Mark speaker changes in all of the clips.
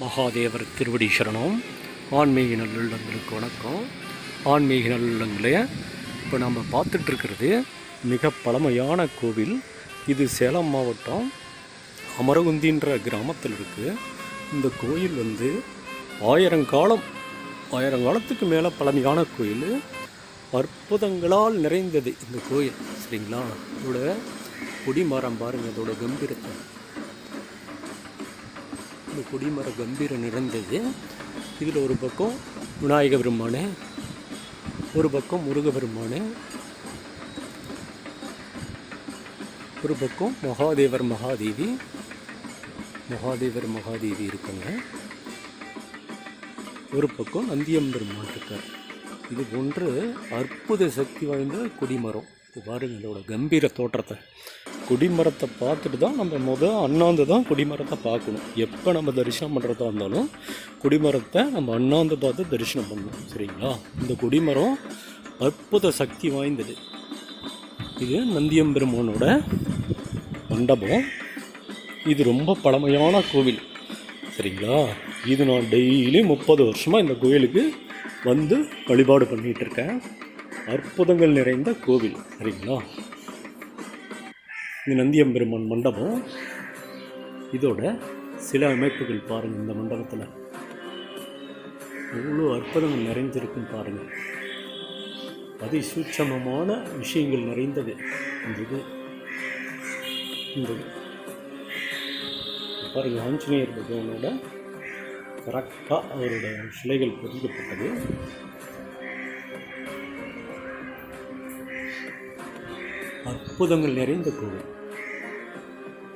Speaker 1: மகாதேவர் திருவடி சரணம் ஆன்மீக நல்லுள்ளங்களுக்கு வணக்கம். ஆன்மீக நல்லுள்ளங்களே இப்போ நம்ம பார்த்துட்ருக்கிறது மிக பழமையான கோவில். இது சேலம் மாவட்டம் அமரகுந்தின்ற கிராமத்தில் இருக்குது இந்த கோயில் வந்து ஆயிரங்காலம் ஆயிரங்காலத்துக்கு மேலே பழமையான கோயில். அற்புதங்களால் நிறைந்தது இந்த கோயில் சரிங்களா? இதோட கொடிமரம் பாருங்கள் இதோட கம்பீரத்தை. இந்த கொடிமர கம்பீரம் நிறைந்தது. இதில் ஒரு பக்கம் விநாயக பெருமானு ஒரு பக்கம் முருக பெருமானு ஒரு பக்கம் மகாதேவர் மகாதேவி மகாதேவர் மகாதேவி இருக்காங்க. ஒரு பக்கம் நந்தியம் பெருமான் இருக்கார். இது போன்று அற்புத சக்தி வாய்ந்த கொடிமரம். இது பாருங்கள் இதோட கம்பீர தோற்றத்தை. குடிமரத்தை பார்த்துட்டு தான் நம்ம முதல் அண்ணாந்து தான் குடிமரத்தை பார்க்கணும். எப்போ நம்ம தரிசனம் பண்ணுறதா இருந்தாலும் குடிமரத்தை நம்ம அண்ணாந்து பார்த்து தரிசனம் பண்ணணும் சரிங்களா? இந்த குடிமரம் அற்புத சக்தி வாய்ந்தது. இது நந்தியம்பெருமானோட மண்டபம். இது ரொம்ப பழமையான கோவில் சரிங்களா? இது நான் டெய்லி முப்பது வருஷமாக இந்த கோயிலுக்கு வந்து வழிபாடு பண்ணிகிட்டு இருக்கேன். அற்புதங்கள் நிறைந்த கோவில் சரிங்களா? இது நந்தியம்பெருமான் மண்டபம். இதோட சில அமைப்புகள் பாருங்கள் இந்த மண்டபத்தில். எவ்வளோ அற்புதங்கள் நிறைஞ்சிருக்கும் பாருங்கள் அதி சூட்சமமான விஷயங்கள் நிறைந்தது. இந்த இது இந்த பாருங்கள் ஆஞ்சநேயர் பகவானோட கரெக்டாக அவரோட சிலைகள் பொறிக்கப்பட்டது அற்புதங்கள் நிறைந்த கோவில்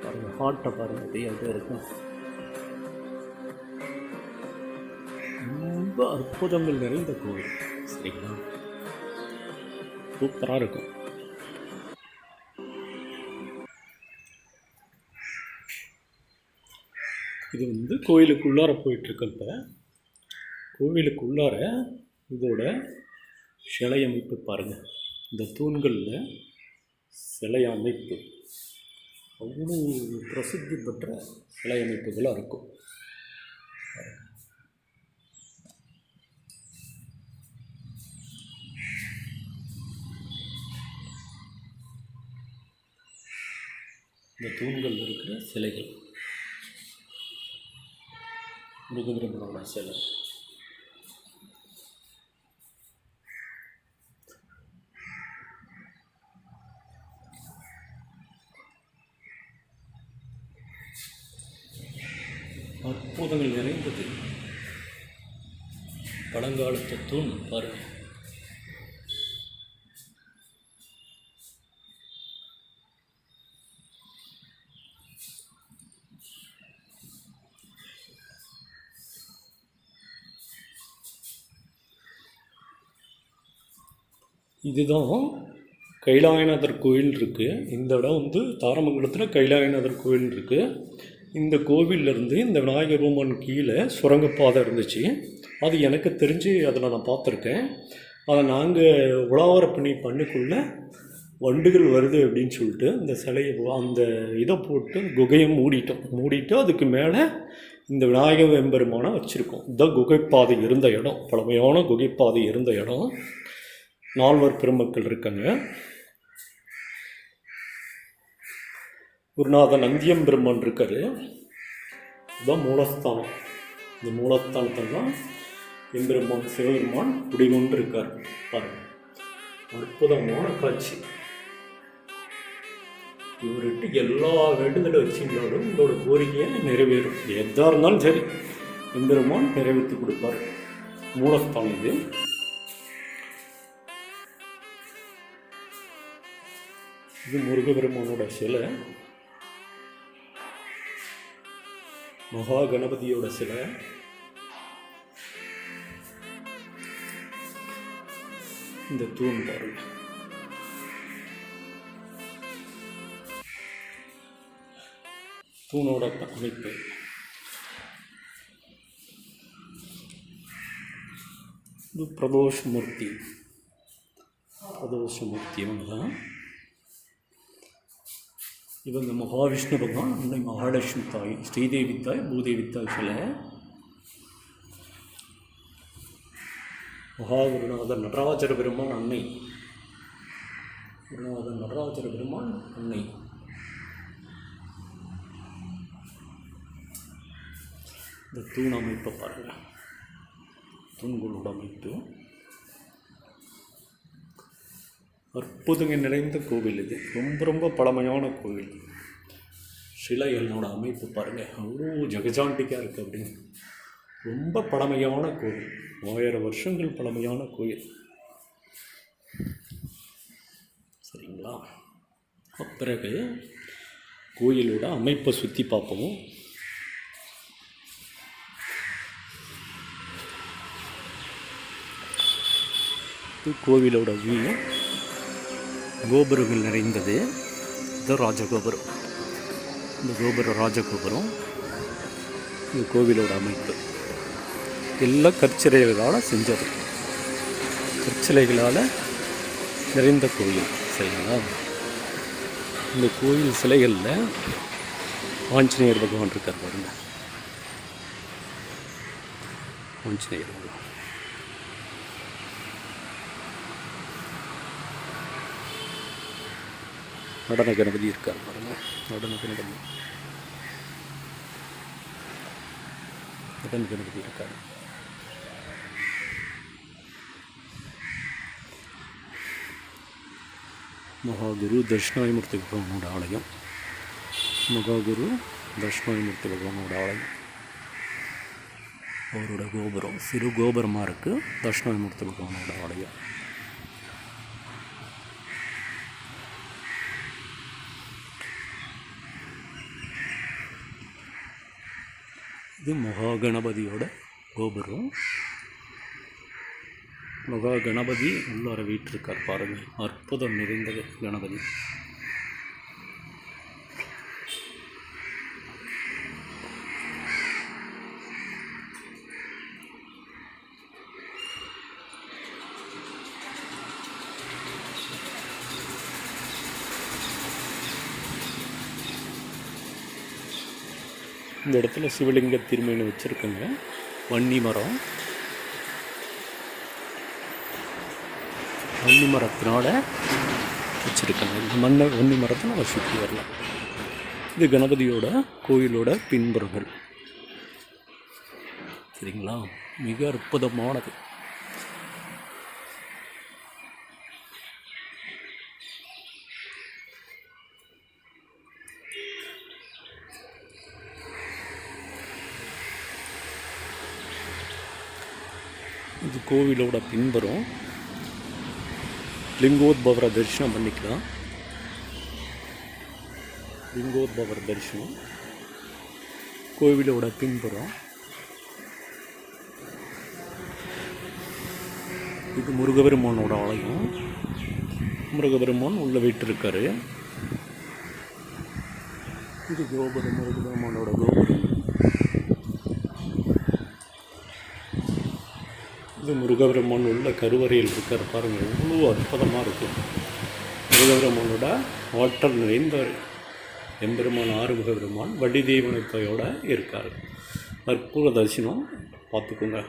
Speaker 1: பாருங்கள் ஹார்ட்டை பாருங்கள் அப்படியே இருக்கும். ரொம்ப அற்புதங்கள் நிறைந்த கோவில் சரிங்களா? சூப்பராக இருக்கும். இது வந்து கோயிலுக்குள்ளார போயிட்டுருக்கப்ப கோவிலுக்குள்ளார இதோட சிலை அமைப்பு பாருங்கள் இந்த தூண்களில் சிலை அமைப்பு அவ்வளோ பிரசித்தி பெற்ற சிலை அமைப்புகளாக இருக்கும். இந்த தூண்கள் இருக்கிற சிலைகள். முருகபெருமனோட சிலை அற்புதங்கள் நிறைந்தது பழங்காலத்து தூண் பாருங்கள் இதுதான் கைலாயநாதர் கோயில் இருக்குது இந்த இடம் வந்து தாரமங்கலத்தில் கைலாயநாதர் கோயில் இருக்குது இந்த கோவிலிருந்து இந்த விநாயகர் ரூமன் கீழே சுரங்கப்பாதை இருந்துச்சு. அது எனக்கு தெரிஞ்சு அதில் நான் பார்த்துருக்கேன். அதை நாங்கள் உலாவர பண்ணி பண்ணக்குள்ள வண்டுகள் வருது அப்படின்னு சொல்லிட்டு இந்த சிலையை அந்த இதை போட்டு குகையை மூடிட்டோம். மூடிட்டு அதுக்கு மேலே இந்த விநாயக வெம்பெருமானை வச்சுருக்கோம். இதுதான் குகைப்பாதை இருந்த இடம் பழமையான குகைப்பாதை இருந்த இடம். நால்வர் பெருமக்கள் இருக்காங்க. குருநாதன் நந்தியம் பெருமான் இருக்கார். இதுதான் மூலஸ்தானம். இந்த மூலஸ்தானத்தெல்லாம் எம்பெருமான் சிவபெருமான் குடிகொண்டு இருக்கார் பாருங்க. அற்புதமான காட்சி. இவர்கிட்ட எல்லா வேண்டுதலும் வச்சிருந்தாலும் உங்களோட கோரிக்கையை நிறைவேறும். எதாக இருந்தாலும் சரி எம்பெருமான் நிறைவேற்றி கொடுப்பார். மூலஸ்தானம் இது. இது முருகபெருமானோட சிலை. மகா கணபதியோட சிலை. இந்த தூண் பாருங்க. தூணோட அமைப்பு. இது பிரதோஷமூர்த்தி. பிரதோஷமூர்த்தி இவங்க தான். இவங்க மகாவிஷ்ணு பகவான் அன்னை மகாலட்சுமி தாய் ஸ்ரீதேவி தாய் பூதேவி தாய் சிலை மகாகுருநாதர் நடராஜர பெருமான் அன்னை. குருநாதர் நடராஜர பெருமான் அன்னை. இந்த தூண் அமைப்பை பாருங்கள் தூண்களோட அமைப்பு. அற்புதங்க நிறைந்த கோவில் இது. ரொம்ப ரொம்ப பழமையான கோவில். சிலைகளோட அமைப்பு பாருங்கள் அவ்வளோ ஜெகஜாண்டிக்காக இருக்குது அப்படின்னு. ரொம்ப பழமையான கோவில் ஆயிரம் வருஷங்கள் பழமையான கோயில். சரிங்களா? பிறகு கோயிலோட அமைப்பை சுற்றி பார்ப்போம். இது கோவிலோட வியூ கோபுரங்கள் நிறைந்தது. இது ராஜகோபுரம். இந்த கோபுரம் ராஜகோபுரம். இந்த கோவிலோட அமைப்பு. எல்லாம் கற்சிலைகளால் செஞ்சது. கற்சிலைகளால் நிறைந்த கோயில் சரிங்களா இந்த கோயில் சிலைகளில் ஆஞ்சநேயர் பகவான் இருக்கார் பாருங்க. ஆஞ்சநேயர் பகவான். நடன கணபதி இருக்கார் பாருங்க. நடன கணபதி. நடன கணபதி இருக்கார். மகாகுரு தட்சிணாயமூர்த்தி பகவானோட ஆலயம். மகாகுரு தட்சிணாயமூர்த்தி பகவானோட ஆலயம். அவரோட கோபுரம் சிறு கோபுரமாக இருக்குது தட்சிணாயமூர்த்தி பகவானோட ஆலயம். இது மகாகணபதியோட கோபுரம். மகா கணபதி உள்ளார வீட்டிருக்கார் பாருங்கள் அற்புதம் நிறைந்தது கணபதி. இந்த இடத்துல சிவலிங்க திருமணம் வச்சுருக்குங்க. வன்னி மரம். வன்னி மரத்தினோட வச்சுருக்காங்க இந்த மண்ணை வன்னி மரத்தை நம்ம சுற்றி வரலாம். இது கணபதியோட கோயிலோட பின்புறங்கள். சரிங்களா? மிக அற்புதமானது. இது கோவிலோட பின்புறம். லிங்கோத்பவரை தரிசனம் பண்ணிக்கலாம் லிங்கோத்பவர் தரிசனம் கோவிலோட பின்புறம் இது முருகபெருமானோட ஆலயம் முருகபெருமான் உள்ள வீட்டிருக்காரு இது கோபுரம் முருகபெருமானோட கோபுரம் இது முருகபெருமான் உள்ள கருவறையில் இருக்கிற பாருங்கள் எவ்வளோ அற்புதமாக இருக்கும் முருகபெருமானோட ஆற்றல் நிறைந்த எம்பெருமான் ஆறுமுக பெருமான் வடி தெய்வனைப்பையோட இருக்கார். அற்புத தரிசனம் பார்த்துக்கோங்க.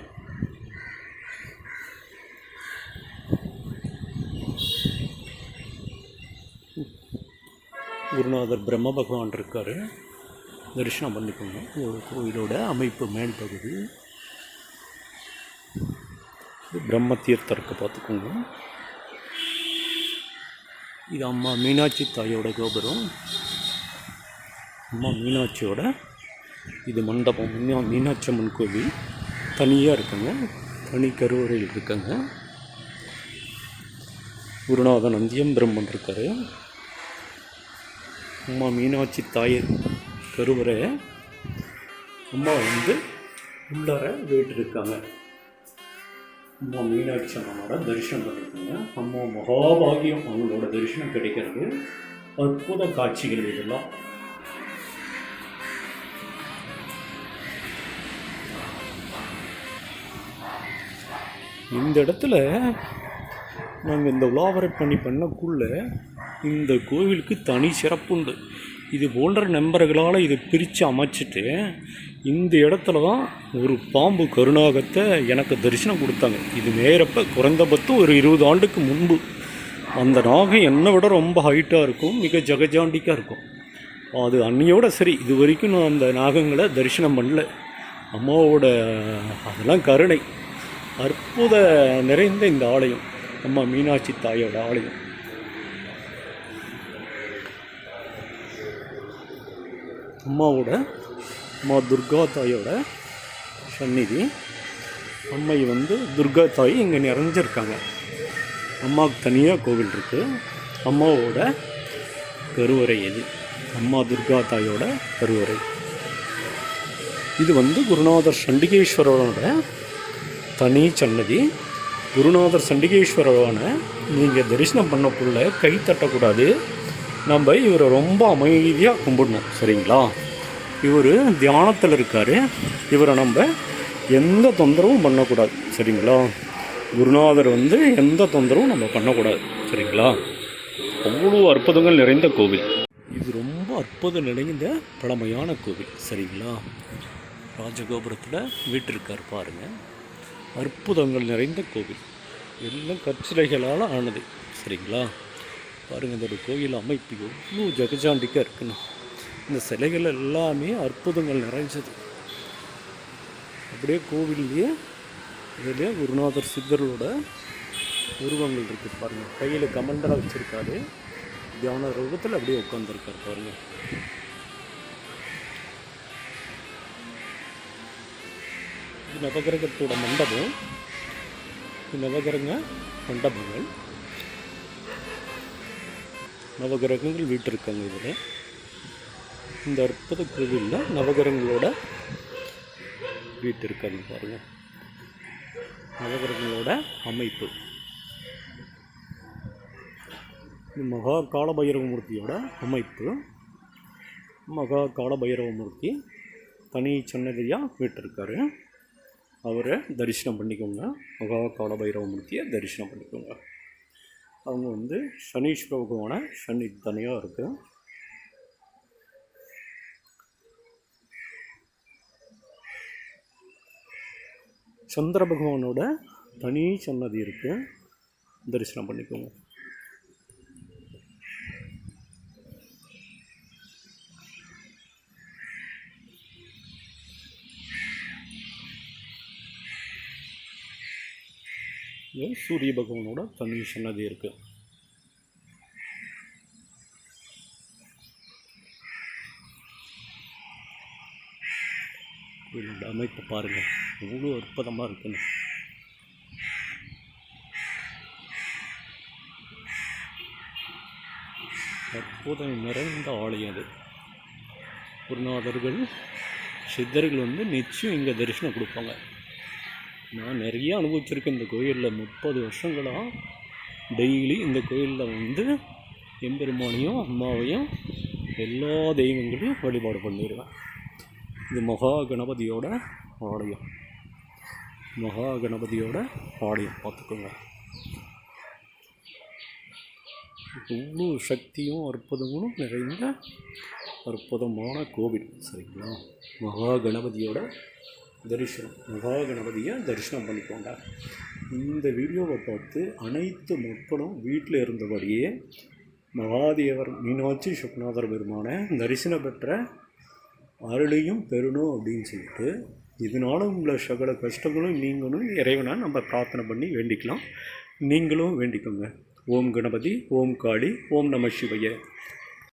Speaker 1: குருநாதர் பிரம்ம பகவான் இருக்கார். தரிசனம் பண்ணிக்கோங்க. ஒரு கோயிலோட அமைப்பு மேல் பகுதி. பிரம்ம தீர்த்தம் பார்த்துக்கோங்க. இது அம்மா மீனாட்சி தாயோட கோபுரம். அம்மா மீனாட்சியோட இது மண்டபம். மீனா மீனாட்சி அம்மன் கோவில். தனியாக இருக்குங்க. தனி கருவறையில் இருக்குங்க. குருநாதன் நந்தியம் பிரம்மன் இருக்கார். அம்மா மீனாட்சி தாய் கருவறை அம்மா வந்து உள்ளார வீட்டிருக்காங்க அம்மா மீனாட்சி அம்மனோட தரிசனம் பண்ணியிருக்காங்க. அம்மா மகாபாகியம் அவங்களோட தரிசனம் கிடைக்கிறது. அற்புத காட்சிகள் இதெல்லாம். இந்த இடத்துல நாங்கள் இந்த உலாவரை பண்ணி பண்ணக்குள்ள இந்த கோவிலுக்கு தனி சிறப்புண்டு. இது போன்ற நண்பர்களால் இதை பிரித்து அமைச்சிட்டு இந்த இடத்துல தான் ஒரு பாம்பு கருணாகத்தை எனக்கு தரிசனம் கொடுத்தாங்க. இது நேரப்ப குறைந்தபட்சம் ஒரு இருபது ஆண்டுக்கு முன்பு. அந்த நாகம் என்னை விட ரொம்ப ஹைட்டாக இருக்கும் மிக ஜகஜாண்டிக்காக இருக்கும். அது அன்னியோட சரி இது வரைக்கும் நான் அந்த நாகங்களை தரிசனம் பண்ணல. அம்மாவோட அதெல்லாம் கருணை. அற்புத நிறைந்த இந்த ஆலயம். அம்மா மீனாட்சி தாயோட ஆலயம். அம்மாவோட அம்மா துர்கா தாயோட சந்நிதி. அம்மை வந்து துர்கா தாய் இங்கே நிறைஞ்சிருக்காங்க. அம்மாவுக்கு தனியாக கோவில் இருக்குது அம்மாவோட கருவறை இது அம்மா துர்கா தாயோட கருவறை. இது வந்து குருநாதர் சண்டிகேஸ்வரரோட தனி சன்னதி. குருநாதர் சண்டிகேஸ்வரரான நீங்கள் தரிசனம் பண்ணக்குள்ள கை தட்டக்கூடாது. நம்ம இவரை ரொம்ப அமைதியாக கும்பிடணும். சரிங்களா? இவர் தியானத்தில் இருக்கார். இவரை நம்ம எந்த தொந்தரவும் பண்ணக்கூடாது. சரிங்களா? குருநாதர் வந்து எந்த தொந்தரவும் நம்ம பண்ணக்கூடாது. சரிங்களா? அவ்வளோ அற்புதங்கள் நிறைந்த கோவில். இது ரொம்ப அற்புதம் நிறைந்த பழமையான கோவில். சரிங்களா? ராஜகோபுரத்தில் வீட்டிருக்கார் பாருங்கள் அற்புதங்கள் நிறைந்த கோவில். எல்லாம் கற்சிலைகளால் ஆனது. சரிங்களா? பாருங்கள் இந்த கோயில் அமைப்பு எவ்வளோ ஜெகஜாண்டிக்காக இருக்குன்னு. இந்த சிலைகள் எல்லாமே அற்புதங்கள் நிறைஞ்சது. அப்படியே கோவில்லையே இதிலே குருநாதர் சித்தர்களோட உருவங்கள் இருக்குது பாருங்கள் கையில் கமண்டலாக வச்சுருக்காரு. தியான ரூபத்தில் அப்படியே உட்காந்துருக்காரு பாருங்கள் இது நவகிரகத்தோட மண்டபம். நவகிரக மண்டபங்கள். நவகிரகங்கள் வீட்டிருக்காங்க இதில். இந்த அற்புத கோவிலில் நவகரங்களோட வீட்டு இருக்காங்க பாருங்கள் நவகரங்களோட அமைப்பு. இது மகா காலபைரவமூர்த்தியோட அமைப்பு. மகா காலபைரவமூர்த்தி தனி சன்னதியாக வீட்டிருக்காரு. அவரை தரிசனம் பண்ணிக்கோங்க. மகா காலபைரவமூர்த்தியை தரிசனம் பண்ணிக்கோங்க. அவங்க வந்து சனீஸ்வர பகவானை சனி தனியாக இருக்குது சந்திர பகவானோட தனி சன்னதி இருக்குது தரிசனம் பண்ணிக்கோங்க. சூரிய பகவானோட தனி சன்னதி இருக்குது கோயிலோட அமைப்பு பாருங்கள் எவ்வளோ அற்புதமாக இருக்குன்னு. அற்புதம் நிறைந்த ஆலயம் அது. குருநாதர்கள் சித்தர்கள் வந்து நிச்சயம் இங்கே தரிசனம் கொடுப்பாங்க. நான் நிறைய அனுபவிச்சிருக்கேன் இந்த கோயிலில். முப்பது வருஷங்களாக டெய்லி இந்த கோயிலில் வந்து எம்பெருமானையும் அம்மாவையும் எல்லா தெய்வங்களையும் வழிபாடு பண்ணிடுவேன் இது மகா கணபதியோட ஆலயம். மகா கணபதியோட ஆலயம் பார்த்துக்கோங்க. இவ்வளோ சக்தியும் அற்புதங்களும் நிறைந்த அற்புதமான கோவில். சரிங்களா? மகா கணபதியோட தரிசனம். மகா கணபதியை தரிசனம் பண்ணிக்கோங்க. இந்த வீடியோவை பார்த்து அனைத்து மக்களும் வீட்டில் இருந்தபடியே மகாதேவர் மீனாட்சி சுக்நாதர் பெருமான தரிசனம் பெற்ற அருளையும் பெறணும் அப்படின்னு சொல்லிட்டு இதனால் உள்ள சகல கஷ்டங்களும் நீங்களும் இறைவனாக நம்ம பிரார்த்தனை பண்ணி வேண்டிக்கலாம். நீங்களும் வேண்டிக்கோங்க. ஓம் கணபதி ஓம் காளி ஓம் நம சிவைய.